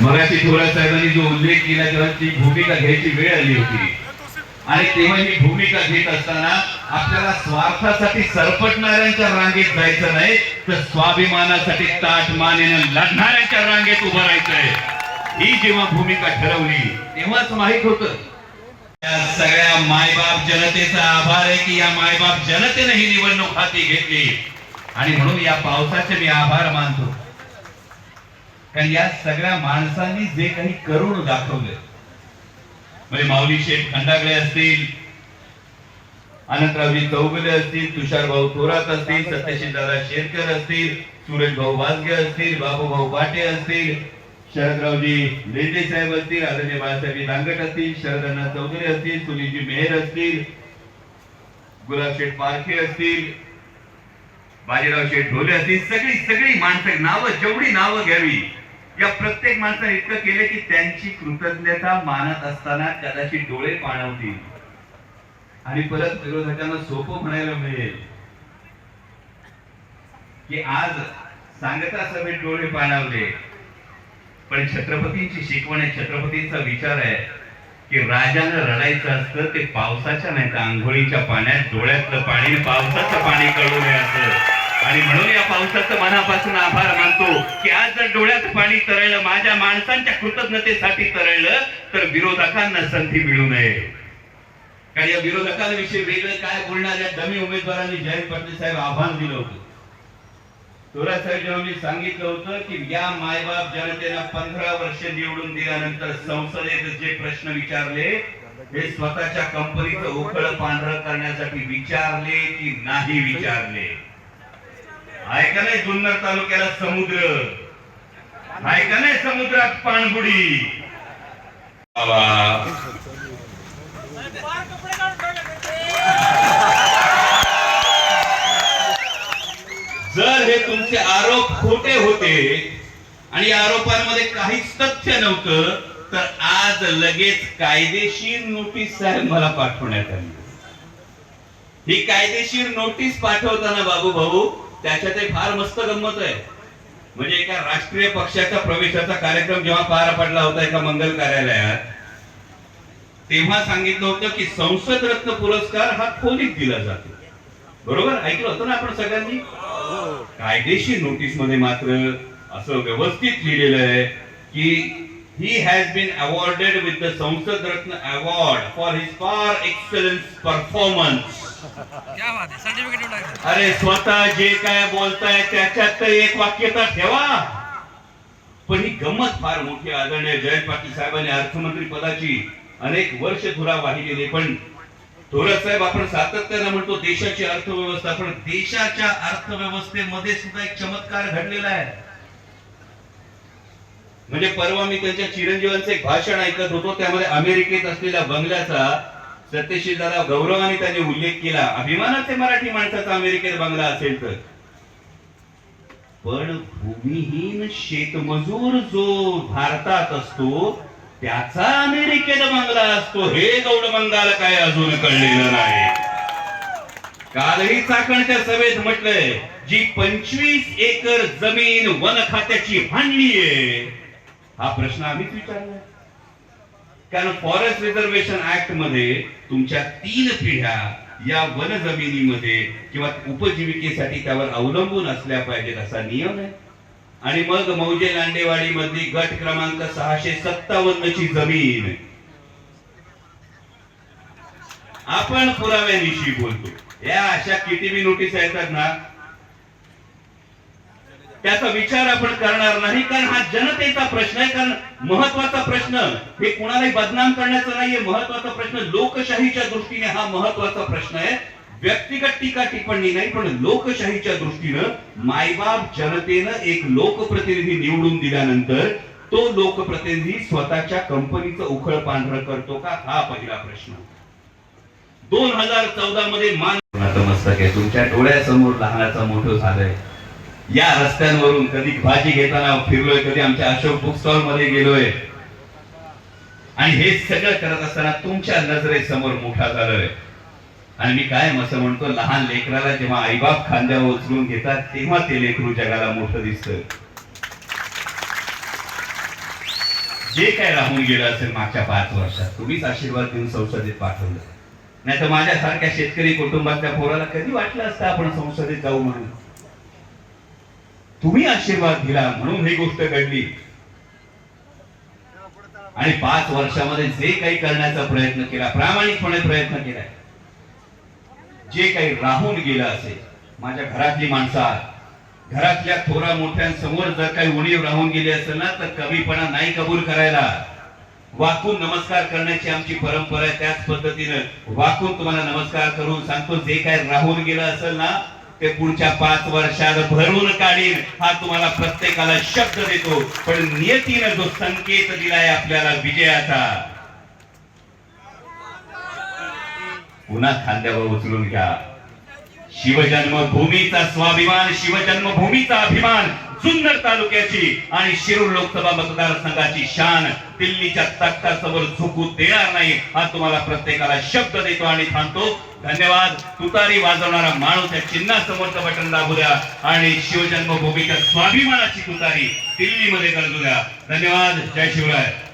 मगाशी थोरात साहेबांनी जो उल्लेख केला तेव्हा ती भूमिका घ्यायची वेळ आली होती. आणि तेव्हा ही भूमिका घेत असताना आपल्याला स्वार्थासाठी सरपटणाऱ्यांच्या रांगेत जायचं नाही तर स्वाभिमानासाठी ताट मानेनं लढणाऱ्यांच्या रांगेत उभं राहायचंय. ही जेव्हा भूमिका ठरवली तेव्हाच माहीत होत. या सगळ्या मायबाप जनतेचा आभार आहे की या मायबाप जनतेने ही निवडणूक हाती घेतली. आणि म्हणून या पावसाचे मी आभार मानतो. कारण या सगळ्या माणसांनी जे काही करून दाखवले म्हणजे माऊली शेठ खंडागळे असतील अनंतरावजी चौगुले असतील तुषार भाऊ थोरात असतील सत्यशील दादा शेरकर असतील सुरेश भाऊ वाजगे असतील बाबू भाऊ पाटे असतील शरदरावजी लेंडे साहेब असतील आदरणीय बाळासाहेब दांगट असतील शरदअण्णा चौधरी असतील सुनीलजी मेहर असतील गुलाब शेठ पारखे असतील बाजीराव ढोले असतील सगळी सगळी माणसं नावं जेवढी नावं घ्यावी या प्रत्येक माणसाने इतकं केलं की त्यांची कृतज्ञता मानत असताना कदाचित डोळे पाणवतील. आणि परत विरोधकांना सोपं म्हणायला मिळेल की आज सांगता सभेत डोळे पाणावले पण छत्रपतींची शिकवण आहे छत्रपतींचा विचार आहे की राजानं रडायचं असतं ते पावसाच्या नाही तर आंघोळीच्या पाण्यात डोळ्यातलं पाणी पावसाचं पाणी कळू नये असं. आणि म्हणून या पावसाचं मनापासून आभार मानतो की आज जर डोळ्यात पाणी तरळलं माझ्या माणसांच्या कृतज्ञतेसाठी तरळलं तर विरोधकांना संधी मिळू नये. कारण या विरोधकांविषयी वेगळं काय बोलणाऱ्या डमी उमेदवारांनी जयंत पाटील साहेब आव्हान दिलं होतं. थोरात साहेब जेव्हा मी सांगितलं होतं की या मायबाप जनतेला पंधरा वर्ष निवडून दिल्यानंतर संसदेत जे प्रश्न विचारले हे स्वतःच्या कंपनीचं उखळ पांढरं करण्यासाठी विचारले की नाही विचारले? आहे का नाही जुन्नर तालुक्याला समुद्र? आहे का नाही समुद्रात पाणबुडी? जर हे तुमचे आरोप खोटे होते आणि आरोपांमध्ये काहीच तथ्य नव्हतं तर आज लगेच कायदेशीर नोटीस साहेब मला पाठवण्यात आली. ही कायदेशीर नोटीस पाठवताना बाबू भाऊ त्याच्यात एक फार मस्त गंमत आहे. म्हणजे एका राष्ट्रीय पक्षाच्या प्रवेशाचा कार्यक्रम जेव्हा पार पडला होता एका मंगल कार्यालयात तेव्हा सांगितलं होतं की संसद रत्न पुरस्कार हा खोलीत दिला जातो. बरोबर? ऐकलं होतं ना आपण सगळ्यांनी? कायदेशीर नोटीसमध्ये मात्र असं व्यवस्थित लिहिलेलं आहे की the Sansad Ratna award for his for excellence performance क्या बात है? सर्टिफिकेट उठा अरे स्वतः जे काय बोलताय त्याच्यात तर एक वाक्यता ठेवा. पण ही गंमत फार मोठी. आदरणीय जयंत पाटील साहेबांनी अर्थमंत्री पदाची अनेक वर्ष धुरा वाहिलेली पण थोरात साहेब आपण सातत्यानं म्हणतो देशाची अर्थव्यवस्था पण देशाच्या अर्थव्यवस्थेमध्ये सुद्धा एक चमत्कार घडलेला आहे. म्हणजे परवा मी त्यांच्या चिरंजीवांचं एक भाषण ऐकत होतो त्यामध्ये अमेरिकेत असलेल्या बंगल्याचा सत्यशील दादा गौरवाने त्यांनी उल्लेख केला. अभिमानाचे मराठी माणसाचा अमेरिकेत बंगला असेल तर. पण भूमिहीन शेतमजूर जो भारतात असतो त्याचा अमेरिकेत बंगला असतो. हे गौड बंगाल काय अजून कळलेलं नाही. कालही चाकणच्या सभेत म्हटलंय जी पंचवीस एकर जमीन वन खात्याची भांडलीये हा प्रश्न आम्हीच विचारलाय कारण फॉरेस्ट रिझर्वेशन ऍक्टमध्ये तुमच्या तीन पिढ्या या वन जमिनीमध्ये किंवा उपजीविकेसाठी त्यावर अवलंबून असल्या पाहिजेत असा नियम आहे. आणि मग मौजे लांडेवाडी मधली गट क्रमांक सहाशे सत्तावन्न ची जमीन. आपण पुराव्यानिशी बोलतो. या अशा किती नोटीस येतात ना त्याचा विचार आपण करणार नाही कारण हा जनतेचा प्रश्न आहे कारण महत्त्वाचा प्रश्न हे कुणालाही बदनाम करण्याचा नाहीये. महत्त्वाचा प्रश्न लोकशाहीच्या दृष्टीने हा महत्त्वाचा प्रश्न आहे. व्यक्तिगत टीका टिप्पणी नाही पण लोकशाहीच्या दृष्टीनं मायबाप जनतेनं एक लोकप्रतिनिधी निवडून दिल्यानंतर तो लोकप्रतिनिधी स्वतःच्या कंपनीचं उखळ पांढरं करतो का? हा पहिला प्रश्न. दोन हजार चौदा मध्ये मान मस्तक आहे. तुमच्या डोळ्यासमोर लहानाचं मोठं झालंय. या रस्त्यांवरून कधी भाजी घेताना फिरलोय कधी आमच्या अशोक बुक स्टॉलमध्ये गेलोय. आणि हे सगळं करत असताना तुमच्या नजरेसमोर मोठा झालोय. आणि मी काय असं म्हणतो लहान लेकराला जेव्हा आईबाप खांद्यावर उचलून घेतात तेव्हा ते लेकरू जगाला मोठं दिसत जे काय राहून गेलं असेल मागच्या पाच वर्षात तुम्हीच आशीर्वाद देऊन संसदेत पाठवलं. नाही तर माझ्यासारख्या शेतकरी कुटुंबातल्या पोराला कधी वाटलं असतं आपण संसदेत जाऊ म्हणून? तुम्ही आशीर्वाद दिला म्हणून ही गोष्ट घडली. आणि पाच वर्षामध्ये जे काही करण्याचा प्रयत्न केला प्रामाणिकपणे प्रयत्न केला. जे काही राहून गेलं असेल माझ्या घरातली माणसं आहात. घरातल्या थोरा मोठ्यांसमोर जर काही उणीव राहून गेली असेल ना तर कमीपणा नाही कबूल करायला. वाकून नमस्कार करण्याची आमची परंपरा आहे त्याच पद्धतीनं वाकून तुम्हाला नमस्कार करून सांगतो जे काय राहून गेलं असेल ना ते पुढच्या पाच वर्षात भरून काढीन. हा तुम्हाला प्रत्येकाला शब्द देतो. पण नियतीनं जो संकेत दिलाय आपल्याला विजयाचा पुन्हा खांद्यावर उचलून घ्या. शिवजन्मभूमीचा स्वाभिमान शिवजन्मभूमीचा अभिमान. सुंदर तालुक्याची आणि शिरूर लोकसभा मतदारसंघाची शान दिल्लीच्या तख्तासमोर झुकू देणार नाही हा तुम्हाला प्रत्येकाला शब्द देतो आणि थांबतो. धन्यवाद. तुतारी वाजवणारा माणूस या चिन्हासमोरचं बटन दाबू द्या आणि शिवजन्मभूमीच्या स्वाभिमानाची तुतारी दिल्लीमध्ये गरजू द्या. धन्यवाद. जय शिवराय.